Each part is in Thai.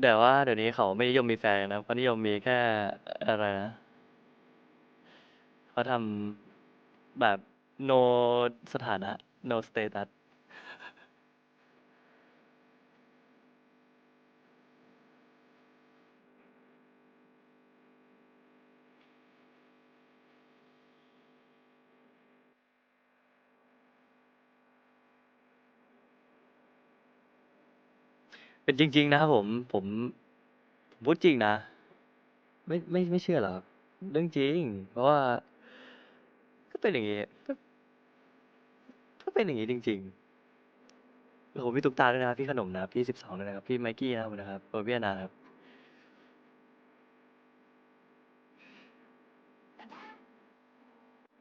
แต่ว่าเดี๋ยวนี้เขาไม่นิยมมีแฟนนนะเขานิยมมีแค่อะไรนะเขาทำแบบ no สถานะ no status เป็นจริง ๆ นะครับผม ผม ผมพูดจริงนะ ไม่ ไม่ ไม่เชื่อหรอครับ เรื่องจริง เพราะว่า ก็เป็นอย่างนี้ ก็ ก็เป็นอย่างนี้จริง ๆ โอ้โหพี่ตุ๊กตาด้วยนะครับ พี่ขนมนะครับ พี่สิบสองด้วยนะครับ พี่ไมกี้นะครับ ผมนะครับโอเบียนานะครับ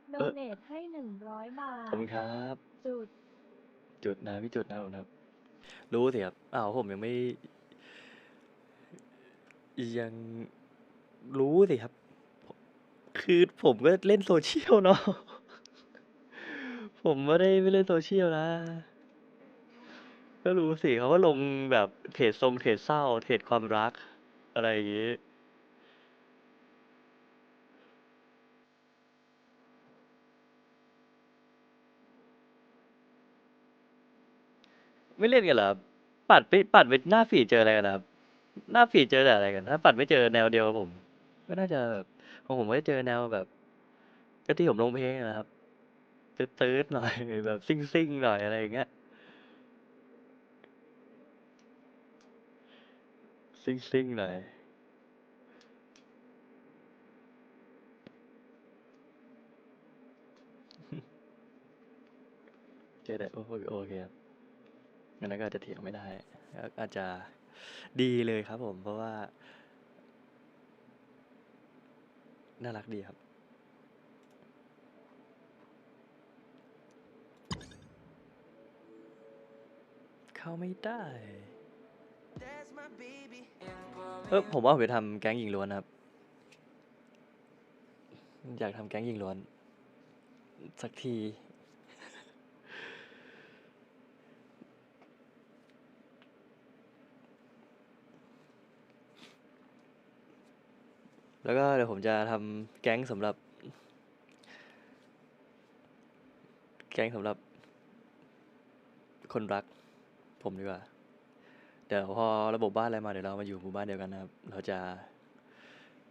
โดเนทให้หนึ่งร้อยบาขทอบคุณครับ จุด จุดนะ พี่จุดนะผมนะครับ รู้สิครับอ้าวผมยังไม่ ยังรู้สิครับ คือผมก็เล่นโซเชียลเนาะผมไม่ได้ไม่เล่นโซเชียลนะ ก็รู้สิเขาก็ลงแบบเทรดทรงเทรดเศร้าเทรดความรัก อะไรอย่างงี้ ไม่เล่นกันเหรอครับปัดไปปัดไปหน้าฟีดเจออะไรกันนะครับหน้าฟีดเจอแต่อะไรกัน ถ้าปัดไม่เจอแนวเดียวกับผม ก็น่าจะแบบของผมก็จะเจอแนวแบบก็ที่ผมลงเพลงนะครับตื้ดๆหน่อยแบบซิ่งๆหน่อยอะไรอย่างเงี้ยซิ่งๆหน่อยเจอแต่โอเคโอเคครับ งั้นก็อาจจะเถียงไม่ได้ อาจจะดีเลยครับผม เพราะว่า น่ารักดีครับ เข้าไม่ได้เออผมว่าผมจะทำแก๊งหญิงล้วนครับ อยากทำแก๊งหญิงล้วน สักที แล้วก็เดี๋ยวผมจะทำแก๊งสำหรับ แก๊งสำหรับ คนรัก ผมดีกว่า เดี๋ยวพอระบบบ้านอะไรมาเดี๋ยวเรามาอยู่หมู่บ้านเดียวกันนะครับ เราจะ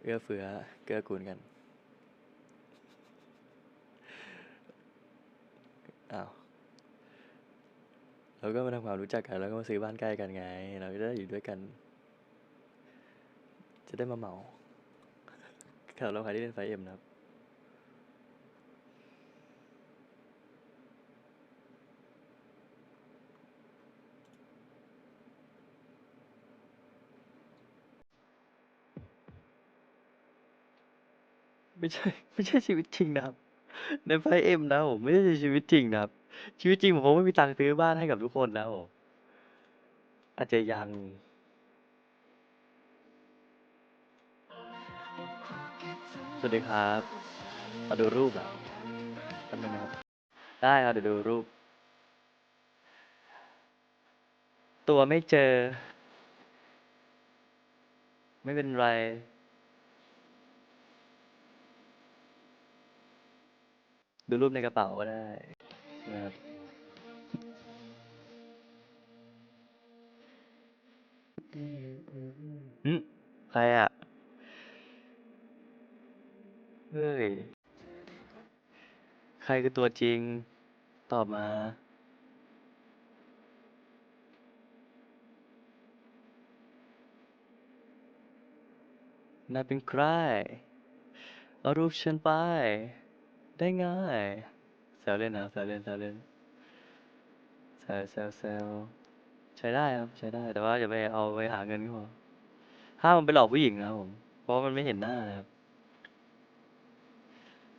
เอื้อเฟื้อเกื้อกูลกัน อ้าวเราก็มาทำความรู้จักกัน แล้วก็มาซื้อบ้านใกล้กันไง เราจะได้อยู่ด้วยกัน จะได้มาเหมา แถวเราใครที่เล่นไฟเอ็มนะครับ ไม่ใช่ ไม่ใช่ชีวิตจริงนะครับ ในไฟเอ็มนะผมไม่ใช่ชีวิตจริงนะครับ ชีวิตจริงผมคงไม่มีตังค์ซื้อบ้านให้กับทุกคนนะผมอาจจะยัง สวัสดีครับมาดูรูปเหรอแป๊บนึงนะครับ ได้ครับเดี๋ยวดูรูป ตัวไม่เจอ ไม่เป็นไร ดูรูปในกระเป๋าก็ได้นะครับหึใครอะ เฮ้ย ใครคือตัวจริง ตอบมา นายเป็นใคร เอารูปฉันไป ได้ง่ายแซวเล่นนะแซวเล่นแซวเล่นแซวแซวแซวใช้ได้ครับ ใช้ได้ แต่ว่าอย่าไปเอาไปหาเงินก็พอห้ามมันไปหลอกผู้หญิงนะครับผม เพราะมันไม่เห็นหน้านะครับ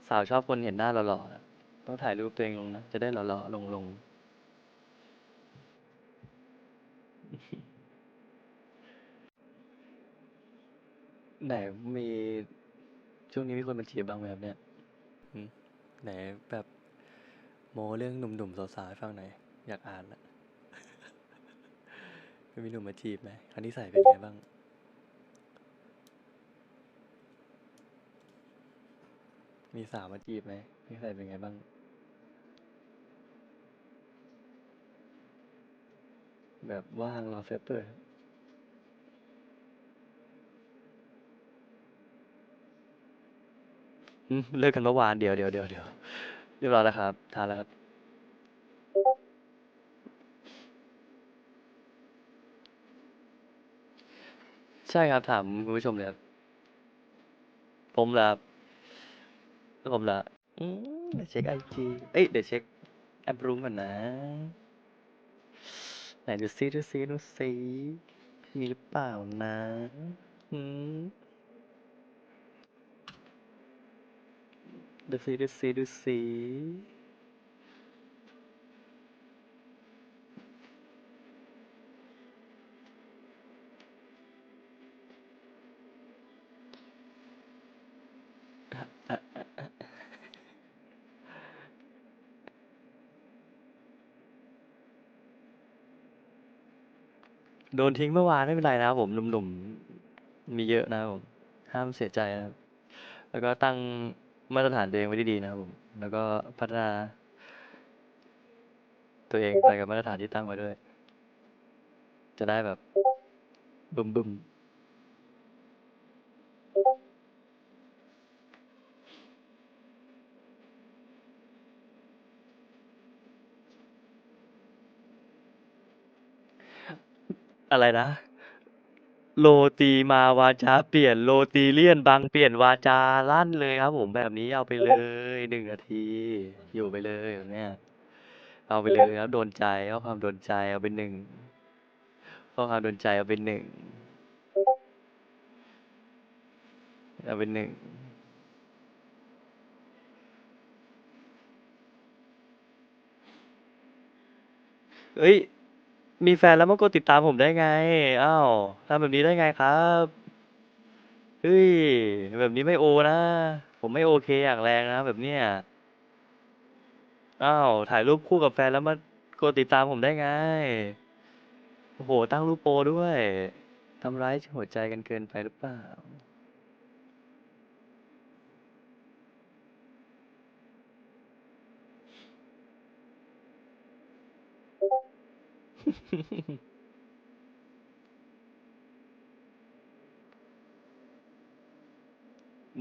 สาวชอบคนเห็นหน้าหล่อๆนะต้องถ่ายรูปตัวเองลงนะ จะได้หล่อๆลงลงไหนมีช่วงนี้มีคนมาจีบบ้างไหมครับเนี่ยหืมไหนแบบโมเรื่องหนุ่มๆสาวๆให้ฟังหน่อยอยากอ่านละ ไม่มีหนุ่มมาจีบไหมคราวนี้ใส่เป็นไงบ้าง มีสาวมาจีบไหมมีใครเป็นไงบ้าง แบบว่างรอเซฟเปิดอืมเลิกกันเมื่อวานเดี๋ยวเดี๋ยวเดี๋ยวเดี๋ยวเรียบร้อยแล้วครับ ทานแล้วครับ ใช่ครับถามคุณผู้ชมเลยครับผมเหรอครับ ผมเหรออืมเดี๋ยวเช็คไอจีเอ้ย เดี๋ยวเช็คแอปรุ้งก่อนนะ ไหนดูซิดูซิดูซิมีหรือเปล่านะอืมดูซิดูซิดูซิ โดนทิ้งเมื่อวานไม่เป็นไรนะครับผมหนุ่มๆ มีเยอะนะครับผม ห้ามเสียใจนะครับ แล้วก็ตั้งมาตรฐานตัวเองไว้ดีๆนะครับผม แล้วก็พัฒนา ตัวเองไปกับมาตรฐานที่ตั้งไว้ด้วย จะได้แบบบึมบึม อะไรนะ โรตีมาวาจาเปลี่ยน โรตีเลี่ยนบางเปลี่ยนวาจาลั่นเลยครับผมแบบนี้เอาไปเลยหนึ่งนาที อยู่ไปเลยแบบเนี้ยเอาไปเลยครับโดนใจเอาความโดนใจเอาเป็นหนึ่งเอาความโดนใจเอาเป็นหนึ่งเอาเป็นหนึ่งเอ้ย มีแฟนแล้วมากดติดตามผมได้ไง อ้าวทำแบบนี้ได้ไงครับ เฮ้ย แบบนี้ไม่โอนะ ผมไม่โอเคอย่างแรงนะ แบบเนี้ย อ้าว ถ่ายรูปคู่กับแฟนแล้วมากดติดตามผมได้ไง โอ้โห ตั้งรูปโปรด้วย ทำร้ายหัวใจกันเกินไปหรือเปล่า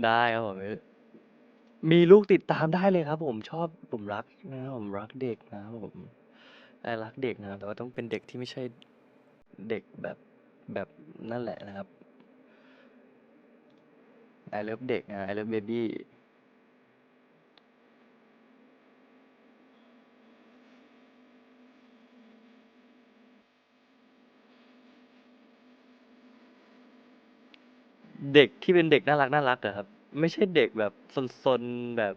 ได้ครับผม มีลูกติดตามได้เลยครับผม ชอบ ผมรักนะครับผมรักเด็กนะครับผมไอรักเด็กนะครับ แต่ว่าต้องเป็นเด็กที่ไม่ใช่ เด็กแบบแบบนั่นแหละนะครับ I love เด็กนะ I love baby เด็กที่เป็นเด็กน่ารักน่ารักอะครับ ไม่ใช่เด็กแบบซนๆแบบ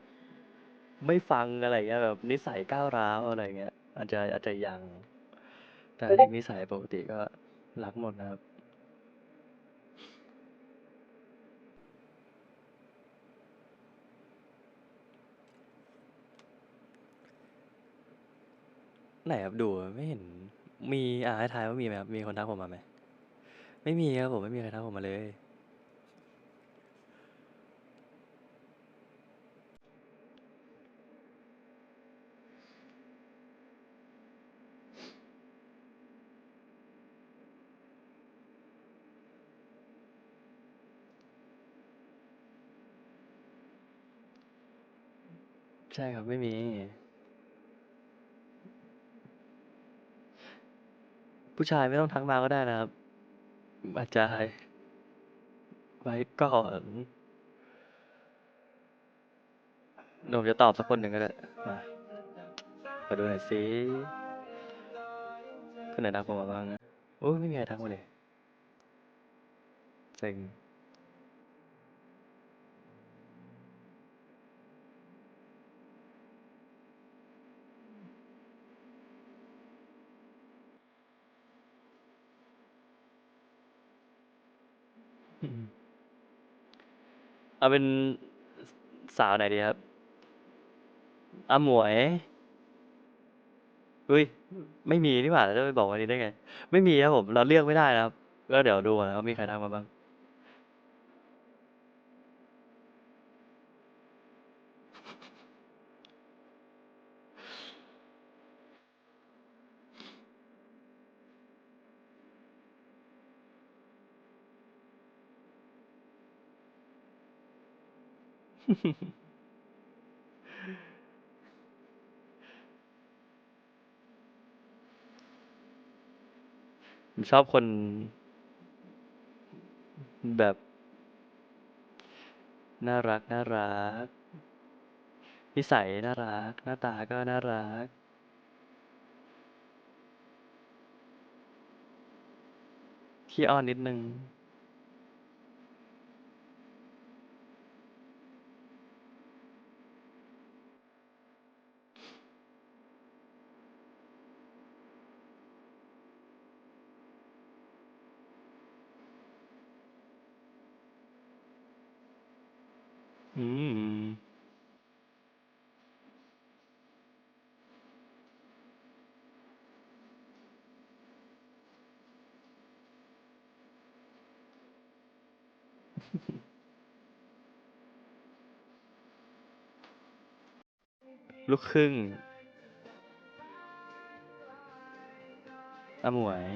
ไม่ฟังอะไรเงี้ยแบบนิสัยก้าวร้าวอะไรเงี้ย อาจจะอาจจะยัง แต่เด็กนิสัยปกติก็รักหมดนะครับ ไหนครับดูไม่เห็นมีอ่าให้ทายว่ามีไหมครับมีคนทักผมมาไหมไม่มีครับผมไม่มีใครทักผมมาเลย ใช่ครับไม่มี ผู้ชายไม่ต้องทักมาก็ได้นะครับ อาจจะไว้ก่อนหนุ่มจะตอบสักคนหนึ่งก็ได้ มาขอดูหน่อยสิคนไหนทักผมมาบ้างโอ้ยไม่มีใครทักมาเลยเซ็ง เอาเป็นสาวไหนดีครับอาหมวย อุ้ย ไม่มีนี่หว่าจะไปบอกวันนี้ได้ไง ไม่มีครับผม เราเลือกไม่ได้นะครับ ก็เดี๋ยวดูก่อนนะว่ามีใครทักมาบ้าง ผมชอบคนแบบ น่ารัก น่ารัก นิสัยน่ารัก หน้าตาก็น่ารัก ขี้อ้อนนิดนึง อืม ลูกครึ่งอมวย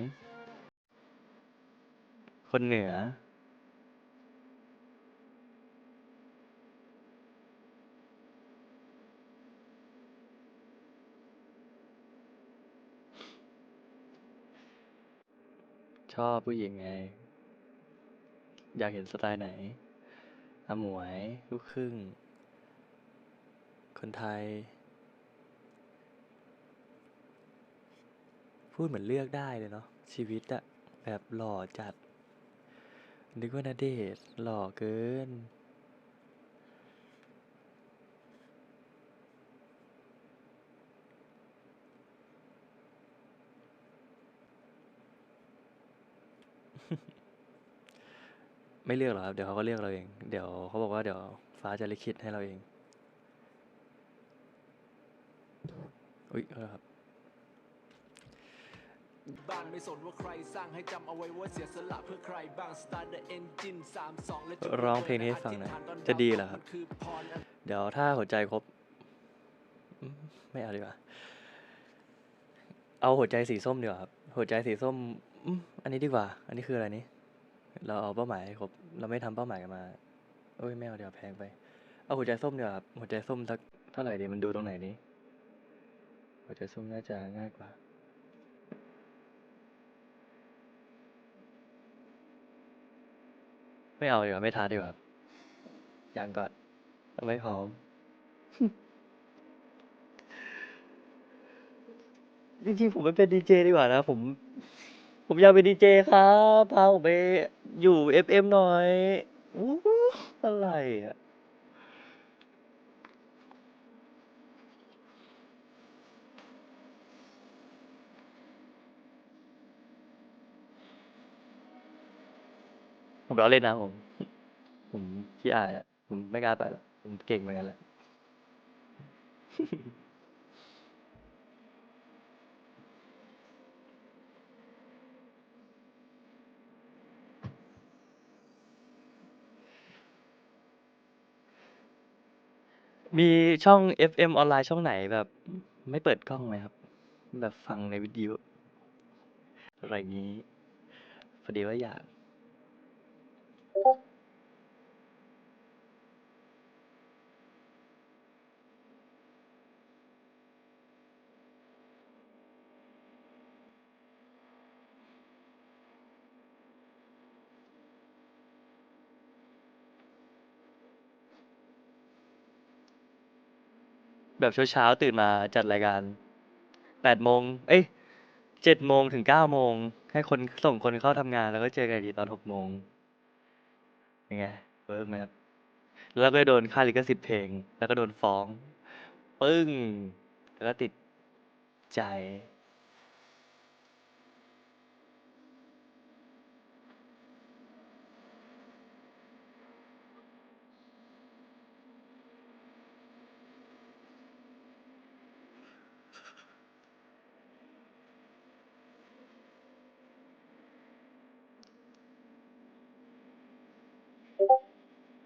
คนเหนือ อบผู้หญิงไง อยากเห็นสไตล์ไหนอหมวย ลูกครึ่ง คนไทย พูดเหมือนเลือกได้เลยเนาะชีวิตอะแบบหล่อจัด นึกว่านาเดชหล่อเกิน ไม่เลือกหรอกครับ เดี๋ยวเขาก็เลือกเราเอง เดี๋ยวเขาบอกว่าเดี๋ยวฟ้าจะลิขิตให้เราเอง อุ้ยขอโทษครับ บ้านไม่สนว่าใครสร้างให้จำเอาไว้ว่าเสียสละเพื่อใครบ้าง start the engine 3 2และจุดร้องเพลงนี้ให้ฟังหน่อยจะดีเหรอครับ คือพรอัน เดี๋ยวถ้าหัวใจครบอืมไม่เอาดีกว่า เอาหัวใจสีส้มดีกว่าครับ หัวใจสีส้มอืมอันนี้ดีกว่า อันนี้คืออะไรนี่ เราเอาเป้าหมายให้ครบเราไม่ทำเป้าหมายกันมาโอ้ยไม่เอาเดี๋ยวแพงไป เอาหัวใจส้มดีกว่าครับหัวใจส้มสักเท่าไหร่ดีมันดูตรงไหนนี้หัวใจส้มน่าจะง่ายกว่าไม่เอาดีกว่าไม่ท้าดีกว่าครับยังก่อนไม่พร้อมจริงๆผมไปเป็นดีเจดีกว่านะ ผม ผมอยากเป็นดีเจครับพาผมไปอยู่เอฟเอ็มหน่อยอู้อะไรอะผมล้อเล่นนะผม ผมขี้อายอะผมไม่กล้าไปหรอกผมเก่งเหมือนกันแหละ มีช่อง FM ออนไลน์ช่องไหนแบบ ไม่เปิดกล้องไหมครับ แบบฟังในวิดีโออะไรอย่างนี้พอดีว่าอยาก แบบเช้าๆตื่นมาจัดรายการแปดโมงเอ้ยเจ็ดโมงถึงเก้าโมงให้คนส่งคนเข้าทำงานแล้วก็เจอกันอีกทีตอนหกโมงยังไงเวิร์กไหมครับแล้วก็โดนค่าลิขสิทธิ์เพลง แล้วก็โดนฟ้อง ปึ้ง แล้วก็ติดใจ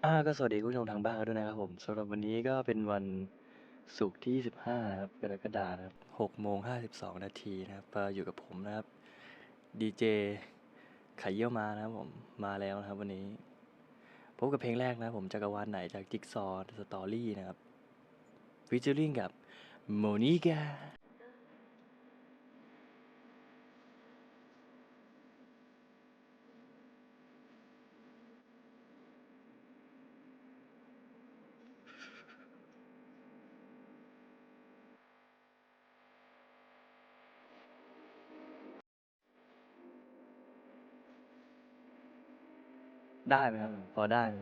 อ่าก็สวัสดีคุณผู้ชมทางบ้านกันด้วยนะครับผม สำหรับวันนี้ก็เป็นวันศุกร์ที่15ครับ กรกฎาคมนะครับ6โมง52 นาทีนะครับ ก็อยู่กับผมนะครับ ดีเจ ไข่เยี่ยวมานะครับผม มาแล้วนะครับวันนี้ พบกับเพลงแรกนะผม จักรวาลไหนจากจิกซอว์สตอรี่นะครับฟิชเจอริงกับ โมนิกา ได้ไหมครับ พอได้ไหม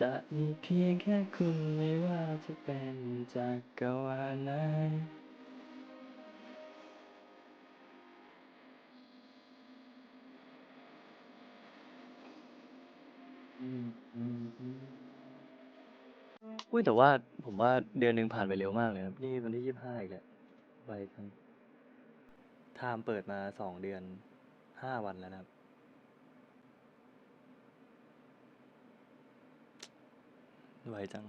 จะมีเพียงแค่คุณไม่ว่าจะเป็นจักรวาลไหนอืมอืมอืม อุ้ย แต่ว่าผมว่าเดือนหนึ่งผ่านไปเร็วมากเลยครับ นี่วันที่ยี่สิบห้าอีกแล้วไวจังไทม์เปิดมาสองเดือนห้าวันแล้วนะครับ ไวจัง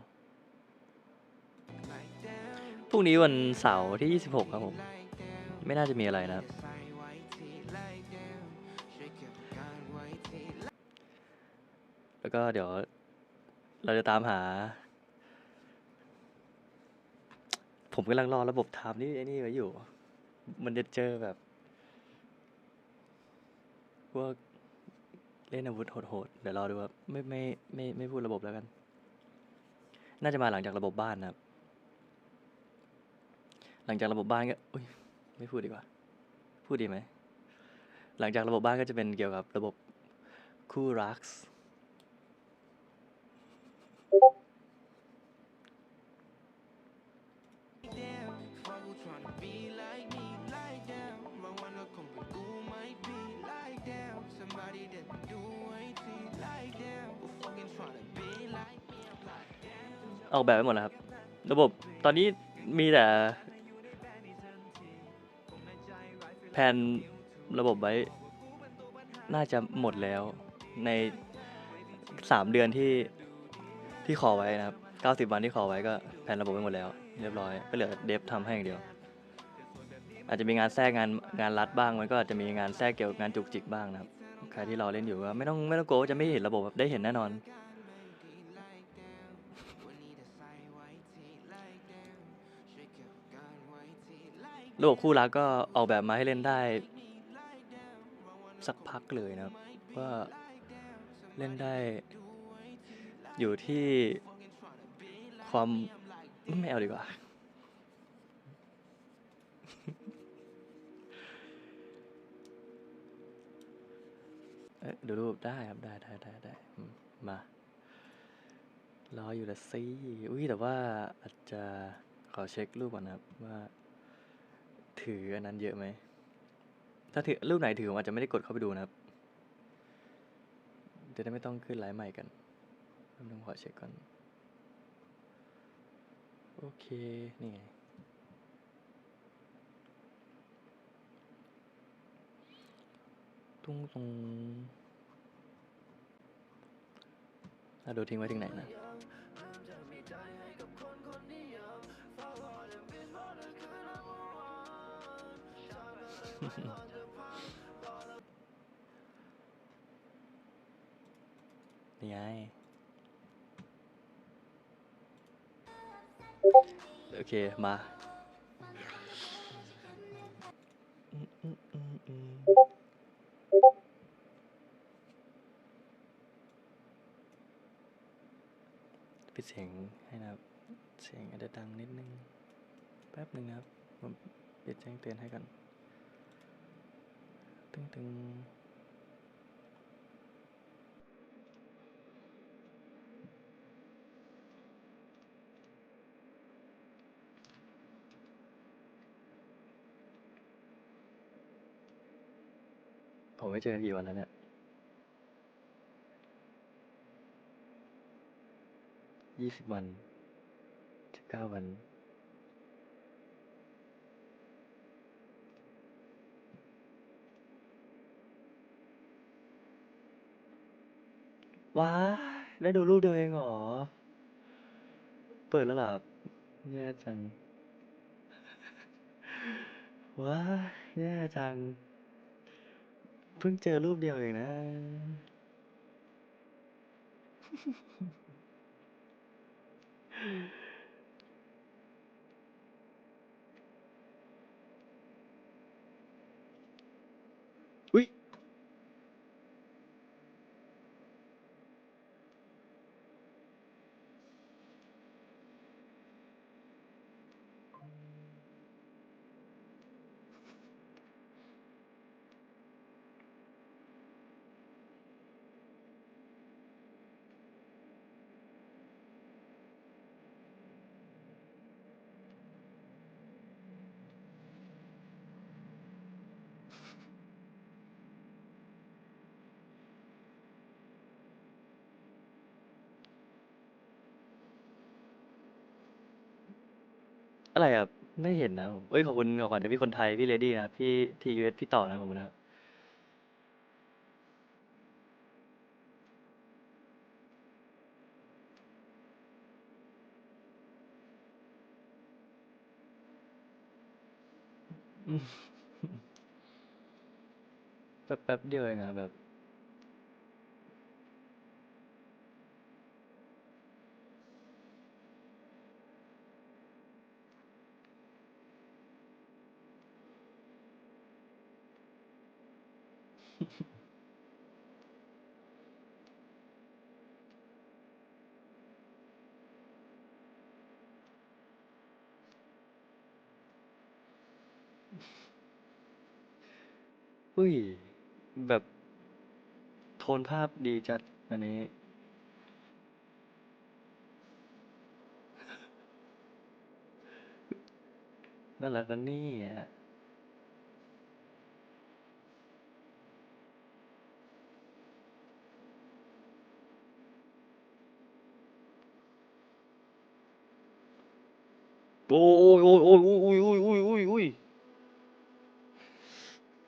พรุ่งนี้วันเสาร์ที่ 26 ครับผม ไม่น่าจะมีอะไรนะครับ แล้วก็เดี๋ยวเราจะตามหา ผมกำลังรอระบบไทม์นี่ไอ้นี่ไว้อยู่ มันจะเจอแบบพวกเล่นอาวุธโหดๆ เดี๋ยวรอดูครับไม่ไม่ไม่ไม่พูดระบบแล้วกัน น่าจะมาหลังจากระบบบ้านนะครับ หลังจากระบบบ้านก็อุ้ยไม่พูดดีกว่า พูดดีไหม หลังจากระบบบ้านก็จะเป็นเกี่ยวกับระบบคู่รัก ออกแบบไปหมดแล้วครับ ระบบตอนนี้มีแต่แผนระบบไว้ น่าจะหมดแล้วในสามเดือนที่ที่ขอไว้นะครับเก้าสิบวันที่ขอไว้ก็แผนระบบไปหมดแล้ว เรียบร้อยก็เหลือเดฟทำให้อย่างเดียว อาจจะมีงานแทรกงานงานรัดบ้างมันก็อาจจะมีงานแทรกเกี่ยวกับงานจุกจิกบ้างนะครับ ใครที่รอเล่นอยู่ก็ไม่ต้องไม่ต้องกลัวจะไม่เห็นระบบได้เห็นแน่นอน ระบบคู่รักก็ออกแบบมาให้เล่นได้ สักพักเลยนะครับ ว่าเล่นได้ อยู่ที่ความไม่เอาดีกว่าเอ๊ะดูรูปได้ครับ ได้ได้ได้ได้มารออยู่ละสิอุ้ยแต่ว่าอาจจะขอเช็ครูปก่อนนะครับว่า ถืออันนั้นเยอะไหม ถ้าถือรูปไหนถือผมอาจจะไม่ได้กดเข้าไปดูนะครับ จะได้ไม่ต้องขึ้นไลฟ์ใหม่กันแป๊บนึงขอเช็คก่อน โอเค นี่ไง ตุ้งตรงอะดูทิ้งไว้ถึงไหนนะ นี่ไงโอเค มาปิดเสียงให้นะครับ เสียงอาจจะดังนิดนึง แป๊บหนึ่งครับ ผมปิดแจ้งเตือนให้กัน ตึงตึงผมไม่เจอกี่วันแล้วเนี่ย ยี่สิบวันสิบเก้าวัน ว้าได้ดูรูปตัวเองเหรอ เปิดแล้วเหรอครับแย่จัง ว้าแย่จัง เพิ่งเจอรูปเดียวเองนะอ อะไรอะไม่เห็นนะผมเอ้ย ขอบคุณของขวัญจากพี่คนไทย พี่เลดี้นะครับ พี่ทีเอสพี่ต่อนะครับขอบคุณนะครับ แป๊บแป๊บเดียวเองอะแบบ อุ้ย แบบโทนภาพดีจัด อันนี้ น่ารักนะเนี่ย โอ้ยโอ้ยโอ้ยโอ้ยโอ้ยโอ้ยโอ้ยโอ้ย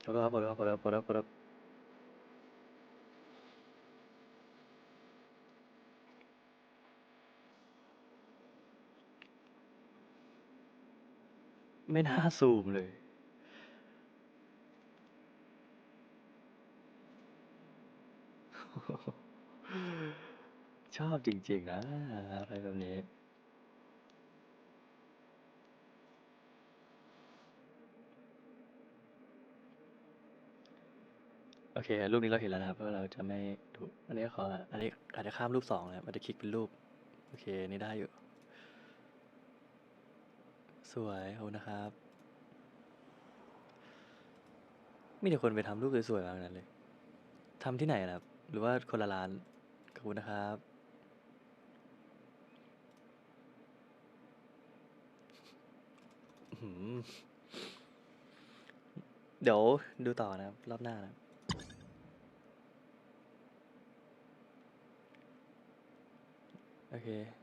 พอแล้วพอแล้วพอแล้วพอแล้วพอแล้วไม่น่าซูมเลยชอบจริงๆนะอะไรแบบนี้ เค รูปนี้เราเห็นแล้วนะครับว่าเราจะไม่ดูกอันนี้ขออันนี้อาจจะข้ามรูปสองนะครับมันจะคลิกเป็นรูป โอเค นี่ได้อยู่ สวยขอบคุณนะครับ มีแต่คนไปทำรูปสวยๆมาทั้งนั้นเลยทำที่ไหนนะครับ หรือว่าคนละร้านขอบคุณนะครับเดี๋ยวดูต่อนะครับ รอบหน้านะครับ okay.